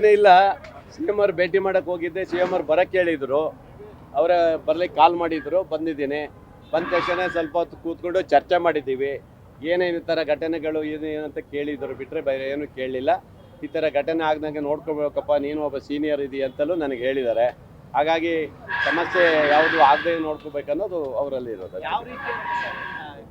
ಏನೂ ಇಲ್ಲ C M ಅವ್ರು ಭೇಟಿ ಮಾಡಕ್ಕೆ ಹೋಗಿದ್ದೆ ಸಿ ಎಂ ಅವ್ರು ಬರಕ್ಕೆ ಹೇಳಿದ್ರು. ಅವರ ಬರ್ಲಿಕ್ಕೆ ಕಾಲ್ ಮಾಡಿದ್ರು ಬಂದಿದ್ದೀನಿ. ಬಂದ ತಕ್ಷಣ ಸ್ವಲ್ಪ ಹೊತ್ತು ಕೂತ್ಕೊಂಡು ಚರ್ಚೆ ಮಾಡಿದ್ದೀವಿ. ಏನೇನು ಈ ಥರ ಘಟನೆಗಳು ಏನು ಅಂತ ಕೇಳಿದ್ರು ಬಿಟ್ಟರೆ ಬೇರೆ ಏನು ಕೇಳಲಿಲ್ಲ. ಈ ಥರ ಘಟನೆ ಆಗ್ದಂಗೆ ನೋಡ್ಕೋಬೇಕಪ್ಪ ನೀನು ಒಬ್ಬ ಸೀನಿಯರ್ ಇದೆಯಾ ಅಂತಲೂ ನನಗೆ ಹೇಳಿದ್ದಾರೆ. ಹಾಗಾಗಿ ಸಮಸ್ಯೆ ಯಾವುದು ಆಗದೆ ನೋಡ್ಕೋಬೇಕನ್ನೋದು ಅವರಲ್ಲಿ ಇರೋದು. ಯಾವ ರೀತಿ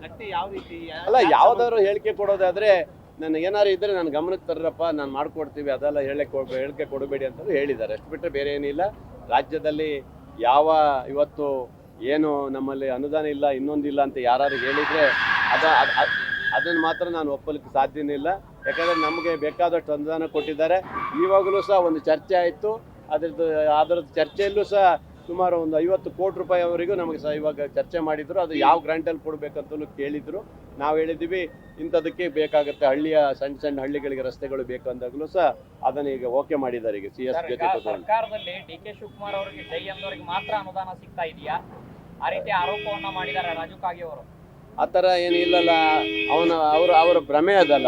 ಗಟ್ಟಿ ಯಾವ ರೀತಿ? ಅಲ್ಲ ಯಾವ್ದಾದ್ರು ಹೇಳಿಕೆ ಕೊಡೋದಾದ್ರೆ ನನಗೆ ಏನಾದ್ರು ಇದ್ರೆ ನಾನು ಗಮನಕ್ಕೆ ತರ್ರಪ್ಪ, ನಾನು ಮಾಡ್ಕೊಡ್ತೀವಿ, ಅದೆಲ್ಲ ಹೇಳಕ್ಕೆ ಹೇಳಕ್ಕೆ ಹೇಳಿಕೆ ಕೊಡಬೇಡಿ ಅಂತಲೂ ಹೇಳಿದ್ದಾರೆ. ಅಷ್ಟು ಬಿಟ್ಟರೆ ಬೇರೆ ಏನಿಲ್ಲ. ರಾಜ್ಯದಲ್ಲಿ ಯಾವ ಇವತ್ತು ಏನು ನಮ್ಮಲ್ಲಿ ಅನುದಾನ ಇಲ್ಲ ಇನ್ನೊಂದಿಲ್ಲ ಅಂತ ಯಾರು ಹೇಳಿದ್ರೆ ಅದ್- ಅದನ್ನ ಮಾತ್ರ ನಾನು ಒಪ್ಪಲಿಕ್ಕೆ ಸಾಧ್ಯನೇ ಇಲ್ಲ. ಯಾಕಂದ್ರೆ ನಮಗೆ ಬೇಕಾದಷ್ಟು ಅನುದಾನ ಕೊಟ್ಟಿದ್ದಾರೆ. ಇವಾಗಲೂ ಸಹ ಒಂದು ಚರ್ಚೆ ಆಯಿತು. ಅದ್ರದ್ದು, ಅದರದ್ದು ಚರ್ಚೆಯಲ್ಲೂ ಸಹ ಸುಮಾರು ಒಂದು ಐವತ್ತು ಕೋಟಿ ರೂಪಾಯಿವರೆಗೂ ನಮಗೆ ಸಹ ಇವಾಗ ಚರ್ಚೆ ಮಾಡಿದ್ರು. ಅದು ಯಾವ ಗ್ರಾಂಟಲ್ಲಿ ಕೊಡಬೇಕಂತಲೂ ಕೇಳಿದ್ರು. ನಾವು ಹೇಳಿದ್ದೀವಿ ಇಂಥದಕ್ಕೆ ಬೇಕಾಗುತ್ತೆ ಹಳ್ಳಿಯ ಸಣ್ಣ ಸಣ್ಣ ಹಳ್ಳಿಗಳಿಗೆ ರಸ್ತೆಗಳು ಬೇಕು ಅಂದಾಗಲೂ ಸಹ ಅದನ್ನ ಈಗ ಓಕೆ ಮಾಡಿದ್ದಾರೆ ಈಗ ಸಿ ಎಸ್ ಜೊತೆ ಸರ್ಕಾರದಲ್ಲಿ ಡಿ ಕೆ ಶಿವಕುಮಾರ್ ಅವರಿಗೆ ಜೈ ಅಂದವರಿಗೆ ಮಾತ್ರ ಅನುದಾನ ಸಿಗ್ತಾ ಇದೆಯಾ? ಆ ರೀತಿ ಆರೋಪವನ್ನ ಮಾಡಿದ್ದಾರೆ ರಾಜು ಕಾಗೆ ಅವರು. ಆ ಥರ ಏನು ಇಲ್ಲಲ್ಲ ಅವನ ಅವ್ರ ಅವರ ಭ್ರಮೆ ಅದಲ್ಲ.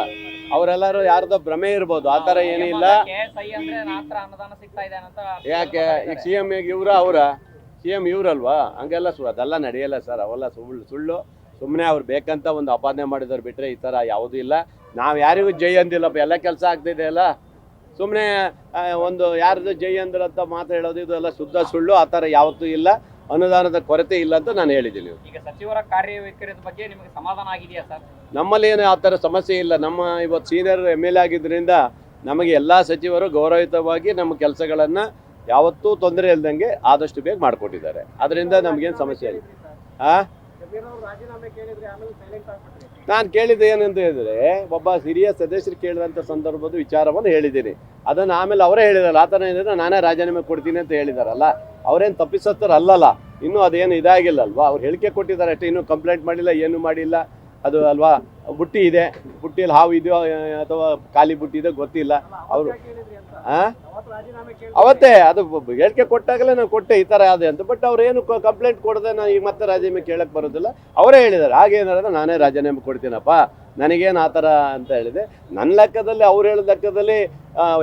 ಅವರೆಲ್ಲರೂ ಯಾರ್ದೋ ಭ್ರಮೆ ಇರ್ಬೋದು ಆ ಥರ ಏನಿಲ್ಲ ಯಾಕೆ ಈಗ ಸಿ ಎಂ ಇವ್ರ ಅವರ? ಸಿ ಎಂ ಇವ್ರಲ್ವಾ? ಹಂಗೆಲ್ಲ ಸು ಅದೆಲ್ಲ ನಡೆಯಲ್ಲ ಸರ್ ಅವೆಲ್ಲ ಸುಳ್ಳು ಸುಳ್ಳು. ಸುಮ್ಮನೆ ಅವ್ರು ಬೇಕಂತ ಒಂದು ಅಪಾದನೆ ಮಾಡಿದವ್ರು ಬಿಟ್ಟರೆ ಈ ಥರ ಯಾವುದೂ ಇಲ್ಲ. ನಾವು ಯಾರಿಗೂ ಜೈ ಅಂದಿಲ್ಲಪ್ಪ ಎಲ್ಲ ಕೆಲಸ ಆಗ್ತಿದೆ ಅಲ್ಲ? ಸುಮ್ಮನೆ ಒಂದು ಯಾರದು ಜೈ ಅಂತ ಮಾತು ಹೇಳೋದು ಇದು ಎಲ್ಲ ಶುದ್ಧ ಸುಳ್ಳು ಆ ಥರ ಯಾವತ್ತೂ ಇಲ್ಲ. ಅನುದಾನದ ಕೊರತೆ ಇಲ್ಲ ಅಂತ ನಾನು ಹೇಳಿದ್ದೀನಿ. ಈಗ ಸಚಿವರ ಕಾರ್ಯವೈಖರಿಯ ಬಗ್ಗೆ ನಿಮಗೆ ಸಮಾಧಾನ ಆಗಿದೆಯಾ ಸರ್? ನಮ್ಮಲ್ಲಿ ಏನು ಆ ಥರ ಸಮಸ್ಯೆ ಇಲ್ಲ. ನಮ್ಮ ಇವತ್ತು ಸೀನಿಯರ್ ಎಂ ಎಲ್ ಎ ಆಗಿದ್ದರಿಂದ ನಮಗೆ ಎಲ್ಲ ಸಚಿವರು ಗೌರವಯುತವಾಗಿ ನಮ್ಮ ಕೆಲಸಗಳನ್ನು ಯಾವತ್ತೂ ತೊಂದರೆ ಇಲ್ದಂಗೆ ಆದಷ್ಟು ಬೇಗ ಮಾಡಿಕೊಟ್ಟಿದ್ದಾರೆ. ಅದರಿಂದ ನಮಗೇನು ಸಮಸ್ಯೆ ಇಲ್ಲ. ಆ? ನಾನು ಕೇಳಿದ್ದು ಏನಂತ ಹೇಳಿದ್ರೆ ಒಬ್ಬ ಹಿರಿಯ ಸದಸ್ಯರು ಕೇಳಿದಂಥ ಸಂದರ್ಭದ ವಿಚಾರವನ್ನು ಹೇಳಿದ್ದೀನಿ. ಅದನ್ನು ಆಮೇಲೆ ಅವರೇ ಹೇಳಿದಾರಲ್ಲ ಆ ಥರ ಏನಿದ್ರೆ ನಾನೇ ರಾಜೀನಾಮೆ ಕೊಡ್ತೀನಿ ಅಂತ ಹೇಳಿದಾರಲ್ಲ ಅವರೇನು ತಪ್ಪಿಸತ್ತರ ಅಲ್ಲಲ್ಲ ಇನ್ನೂ ಅದೇನು ಇದಾಗಿಲ್ಲ ಅಲ್ವಾ ಅವ್ರು ಹೇಳಿಕೆ ಕೊಟ್ಟಿದ್ದಾರೆ ಅಷ್ಟೇ ಇನ್ನೂ ಕಂಪ್ಲೇಂಟ್ ಮಾಡಿಲ್ಲ ಏನು ಮಾಡಿಲ್ಲ ಅದು ಅಲ್ವಾ? ಬುಟ್ಟಿ ಇದೆ. ಬುಟ್ಟಿಯಲ್ಲಿ ಹಾವು ಇದೆಯೋ ಅಥವಾ ಖಾಲಿ ಬುಟ್ಟಿ ಇದೆ ಗೊತ್ತಿಲ್ಲ. ಅವರು ಹಾಂ ಅವತ್ತು, ಅದು ಹೇಳಿಕೆ ಕೊಟ್ಟಾಗಲೇ ನಾನು ಕೊಟ್ಟೆ ಈ ಥರ ಅದೇ ಅಂತ ಬಟ್ ಅವ್ರು ಏನು ಕಂಪ್ಲೇಂಟ್ ಕೊಡದೆ ನಾನು ಈಗ ಮತ್ತೆ ರಾಜೀನಾಮೆ ಕೇಳಕ್ಕೆ ಬರೋದಿಲ್ಲ. ಅವರೇ ಹೇಳಿದ್ದಾರೆ ಹಾಗೇನಾದ್ರೆ ನಾನೇ ರಾಜೀನಾಮೆ ಕೊಡ್ತೀನಪ್ಪ, ನನಗೇನು ಆ ಥರ ಅಂತ ಹೇಳಿದೆ. ನನ್ನ ಲೆಕ್ಕದಲ್ಲಿ ಅವ್ರು ಹೇಳಿದ ಲೆಕ್ಕದಲ್ಲಿ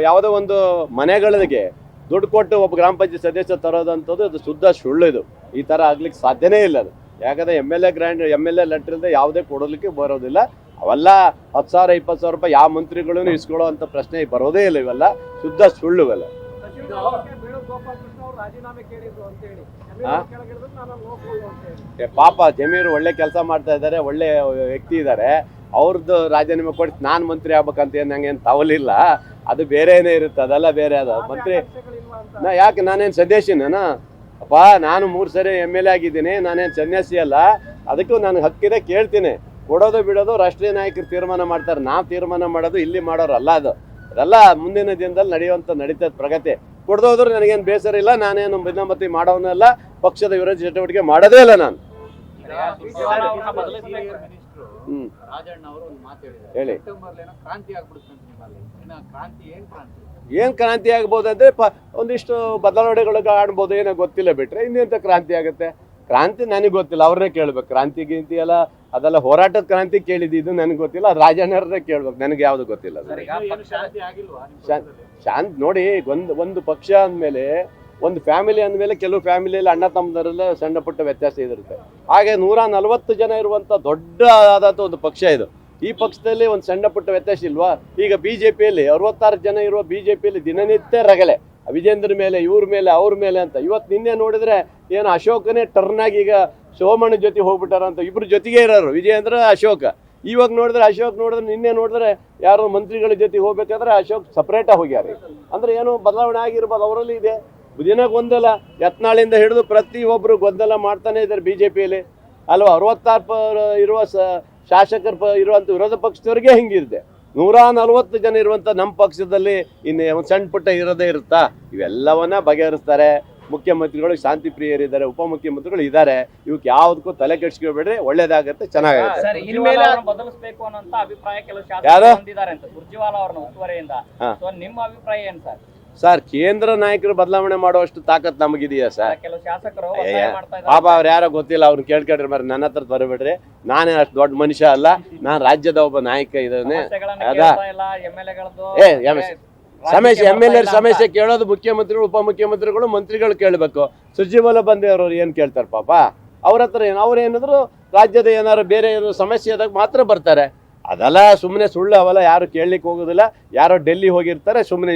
ಯಾವುದೋ ಒಂದು ಮನೆಗಳಿಗೆ ದುಡ್ಡು ಕೊಟ್ಟು ಒಬ್ಬ ಗ್ರಾಮ ಪಂಚಾಯತ್ ಸದಸ್ಯ ತರೋದಂಥದ್ದು ಅದು ಶುದ್ಧ ಸುಳ್ಳು ಇದು. ಈ ಥರ ಆಗ್ಲಿಕ್ಕೆ ಸಾಧ್ಯನೇ ಇಲ್ಲ ಅದು. ಯಾಕಂದರೆ M L A grant M L A ಲೆಟ್ರಿಂದ ಯಾವುದೇ ಕೊಡೋದಕ್ಕೆ ಬರೋದಿಲ್ಲ. ಅವೆಲ್ಲ ಹತ್ತು ಸಾವಿರ, ಇಪ್ಪತ್ತು ಸಾವಿರ ರೂಪಾಯಿ ಯಾವ ಮಂತ್ರಿಗಳೂ ಇಸ್ಕೊಳ್ಳೋ ಅಂತ ಪ್ರಶ್ನೆ ಬರೋದೇ ಇಲ್ಲ ಇವೆಲ್ಲ. ಶುದ್ಧ ಸುಳ್ಳು ಇವೆಲ್ಲ. ಸಚಿವ ಸ್ಥಾನಕ್ಕೆ ಬೇಣು ಅವರು ರಾಜೀನಾಮೆ ಕೇಳಿದ್ರು ಅಂತ ಹೇಳಿ ಆ? ನಾನು ಹೋಗ್ಬೋದು ಅಂತ ಹೇಳಿ ಏ, ಪಾಪ ಜಮೀರು ಒಳ್ಳೆ ಕೆಲಸ ಮಾಡ್ತಾ ಇದ್ದಾರೆ, ಒಳ್ಳೆ ವ್ಯಕ್ತಿ ಇದ್ದಾರೆ. ಅವ್ರದ್ದು ರಾಜೀನಾಮೆ ಕೊಟ್ಟು ನಾನು ಮಂತ್ರಿ ಆಗ್ಬೇಕಂತ ಏನು ನಂಗೇನು ತವಲಿಲ್ಲ. ಅದು ಬೇರೆನೇ ಇರುತ್ತೆ, ಅದೆಲ್ಲ ಬೇರೆ ಅದ. ಮಂತ್ರಿ ನಾ ಯಾಕೆ, ನಾನೇನು ಸನ್ಯಾಸಿನ ಅಪ್ಪ, ನಾನು ಮೂರು ಸರಿ ಎಂ ಎಲ್ ಎ ಆಗಿದ್ದೀನಿ, ನಾನೇನು ಸನ್ಯಾಸಿ ಅಲ್ಲ. ಅದಕ್ಕೂ ನನಗೆ ಹಕ್ಕಿದೆ, ಕೇಳ್ತೀನಿ. ಕೊಡೋದು ಬಿಡೋದು ರಾಷ್ಟ್ರೀಯ ನಾಯಕರು ತೀರ್ಮಾನ ಮಾಡ್ತಾರೆ. ನಾವು ತೀರ್ಮಾನ ಮಾಡೋದು ಇಲ್ಲಿ ಮಾಡೋರಲ್ಲ ಅದು. ಅದೆಲ್ಲ ಮುಂದಿನ ದಿನದಲ್ಲಿ ನಡೆಯುವಂಥ ನಡೀತದ ಪ್ರಗತಿ. ಕೊಡ್ದೋದ್ರು ನನಗೇನು ಬೇಸರ ಇಲ್ಲ, ನಾನೇನು ಭಿನ್ನಮತಿ ಮಾಡೋನಲ್ಲ ಪಕ್ಷದ ವಿರೋಧ ಚಟುವಟಿಕೆ ಮಾಡೋದೇ ಇಲ್ಲ ನಾನು. ಹೇಳಿ. ಏನೋ ಕ್ರಾಂತಿ ಆಗ್ಬೋದು ಅಂದರೆ ಒಂದಿಷ್ಟು ಬದಲಾವಣೆಗಳು ಆಡ್ಬೋದು ಏನೋ ಗೊತ್ತಿಲ್ಲ ಬಿಟ್ರೆ ಇನ್ನೆಂಥ ಕ್ರಾಂತಿ ಆಗುತ್ತೆ? ಕ್ರಾಂತಿ ನನಗೆ ಗೊತ್ತಿಲ್ಲ ಅವ್ರನ್ನೇ ಕೇಳ್ಬೇಕು. ಕ್ರಾಂತಿ ಗೀಂತಿ ಎಲ್ಲ ಅದೆಲ್ಲ ಹೋರಾಟದ ಕ್ರಾಂತಿ ಕೇಳಿದ್ದು ನನಗೆ ಗೊತ್ತಿಲ್ಲ ಅದು ರಾಜಣ್ಣರನ್ನೇ ಕೇಳ್ಬೇಕು ನನಗೆ ಯಾವುದು ಗೊತ್ತಿಲ್ಲ? ಶಾಂತ್ ನೋಡಿ ಒಂದು ಒಂದು ಪಕ್ಷ ಅಂದಮೇಲೆ ಒಂದು ಫ್ಯಾಮಿಲಿ ಅಂದಮೇಲೆ ಕೆಲವು ಫ್ಯಾಮಿಲಿಯಲ್ಲಿ ಅಣ್ಣ ತಮ್ಮದರೆಲ್ಲ ಸಣ್ಣ ಪುಟ್ಟ ವ್ಯತ್ಯಾಸ ಇದಿರುತ್ತೆ ಹಾಗೆ ನೂರ ನಲವತ್ತು ಜನ ಇರುವಂಥ ದೊಡ್ಡ ಆದಂಥ ಒಂದು ಪಕ್ಷ ಇದು. ಈ ಪಕ್ಷದಲ್ಲಿ ಒಂದು ಸಣ್ಣ ಪುಟ್ಟ ವ್ಯತ್ಯಾಸ ಇಲ್ವಾ? ಈಗ ಬಿ ಜೆ ಪಿಯಲ್ಲಿ ಅರವತ್ತಾರು ಜನ ಇರುವ ಬಿ ಜೆ ಪಿಯಲ್ಲಿ ದಿನನಿತ್ಯ ರಗಳೆ. ವಿಜೇಂದ್ರ ಮೇಲೆ ಇವ್ರ ಮೇಲೆ ಅವ್ರ ಮೇಲೆ ಅಂತ. ಇವತ್ತು ನಿನ್ನೆ ನೋಡಿದ್ರೆ ಏನು ಅಶೋಕನೇ ಟರ್ನ್ ಆಗಿ ಈಗ ಸೋಮಣ್ಣ ಜೊತೆ ಹೋಗ್ಬಿಟ್ಟಾರ ಅಂತ ಇಬ್ರು ಜೊತೆಗೆ ಇರೋರು. ವಿಜಯೇಂದ್ರ, ಅಶೋಕ. ಇವಾಗ ನೋಡಿದ್ರೆ ಅಶೋಕ್ ನೋಡಿದ್ರೆ ನಿನ್ನೆ ನೋಡಿದ್ರೆ ಯಾರೋ ಮಂತ್ರಿಗಳ ಜೊತೆ ಹೋಗ್ಬೇಕಾದ್ರೆ ಅಶೋಕ್ ಸಪ್ರೇಟಾಗಿ ಹೋಗ್ಯಾರ. ಅಂದ್ರೆ ಏನು ಬದಲಾವಣೆ ಆಗಿರ್ಬೋದು, ಅವರಲ್ಲಿ ಇದೆ. ದಿನ ಗೊಂದಲ, ಯತ್ನಾಳಿಂದ ಹಿಡಿದು ಪ್ರತಿಯೊಬ್ಬರು ಗೊಂದಲ ಮಾಡ್ತಾನೆ ಇದ್ದಾರೆ ಬಿ ಜೆ ಪಿಯಲ್ಲಿ ಅಲ್ವಾ, ಅರವತ್ತಾರು ಪ, ಇರುವ ಸ, ಶಾಸಕರು ಪ ಇರುವಂಥ ವಿರೋಧ ಪಕ್ಷದವ್ರಿಗೆ ಹಿಂಗಿರುತ್ತೆ. ನೂರ ನಲ್ವತ್ತು ಜನ ಇರುವಂಥ ನಮ್ಮ ಪಕ್ಷದಲ್ಲಿ ಇನ್ನು ಒಂದು ಸಣ್ಣ ಪುಟ್ಟ ಇರೋದೇ ಇರುತ್ತಾ? ಇವೆಲ್ಲವನ್ನ ಬಗೆಹರಿಸ್ತಾರೆ. ಮುಖ್ಯಮಂತ್ರಿಗಳು ಶಾಂತಿ ಪ್ರಿಯರಿದ್ದಾರೆ ಉಪಮುಖ್ಯಮಂತ್ರಿಗಳು ಇದ್ದಾರೆ. ಇವಕ್ಕೆ ಯಾವ್ದಕ್ಕೂ ತಲೆ ಕೆಡಿಸ್ಕೊಬೇಡ್ರಿ ಒಳ್ಳೇದಾಗತ್ತೆ ಚೆನ್ನಾಗಿರುತ್ತೆ ಸರ್ ಇನ್ಮೇಲೆ- ಇನ್ಮೇಲೆ ಬದಲಿಸಬೇಕು ಅನ್ನೋಂತ ಅಭಿಪ್ರಾಯ ಕೆಲವು ಶಾಸಕರು ಹೊಂದಿದ್ದಾರೆ ಅಂತ. ಸುರ್ಜೇವಾಲ ಅವ್ರನ್ನ ಉಸ್ತುವಾರಿಯಿಂದ ಹಾ. ನಿಮ್ಮ ಅಭಿಪ್ರಾಯ ಏನ್ ಸರ್? ಸರ್ ಕೇಂದ್ರ ನಾಯಕರು ಬದಲಾವಣೆ ಮಾಡುವಷ್ಟು ತಾಕತ್ ನಮಗಿದೆಯಾ ಸರ್? ಕೆಲವು ಶಾಸಕರು ಒತ್ತಾಯ ಮಾಡ್ತಾ ಪಾಪ ಅವ್ರು ಯಾರೋ ಗೊತ್ತಿಲ್ಲ ಅವ್ರು ಕೇಳ್ಕೊಂಡ್ರಿ ಮರ ನನ್ನ ಹತ್ರ ತರಬೇಡ್ರಿ ನಾನೇ ಅಷ್ಟು ದೊಡ್ಡ ಮನುಷ್ಯ ಅಲ್ಲ ನಾನು ರಾಜ್ಯದ ಒಬ್ಬ ನಾಯಕ ಇದ್ದಾನೆ. ಸಮಸ್ಯೆ ಎಂ ಎಲ್ ಎ ಸಮಸ್ಯೆ ಕೇಳೋದು ಮುಖ್ಯಮಂತ್ರಿಗಳು ಉಪಮುಖ್ಯಮಂತ್ರಿಗಳು ಮಂತ್ರಿಗಳು ಕೇಳಬೇಕು. ಸುಜಿಮಲ ಬಂದಿರೋರು ಏನು ಕೇಳ್ತಾರೆ ಪಾಪ? ಅವ್ರ ಹತ್ರ ಏನು ಅವ್ರು ಏನಾದ್ರು ರಾಜ್ಯದ ಏನಾದ್ರು ಬೇರೆ ಏನಾದ್ರು ಸಮಸ್ಯೆ ಆದಾಗ ಮಾತ್ರ ಬರ್ತಾರೆ. ಅದೆಲ್ಲ ಸುಮ್ಮನೆ ಸುಳ್ಳು ಅವಲ್ಲ ಯಾರು ಕೇಳಲಿಕ್ಕೆ ಹೋಗೋದಿಲ್ಲ. ಯಾರೋ ಡೆಲ್ಲಿ ಹೋಗಿರ್ತಾರೆ ಸುಮ್ಮನೆ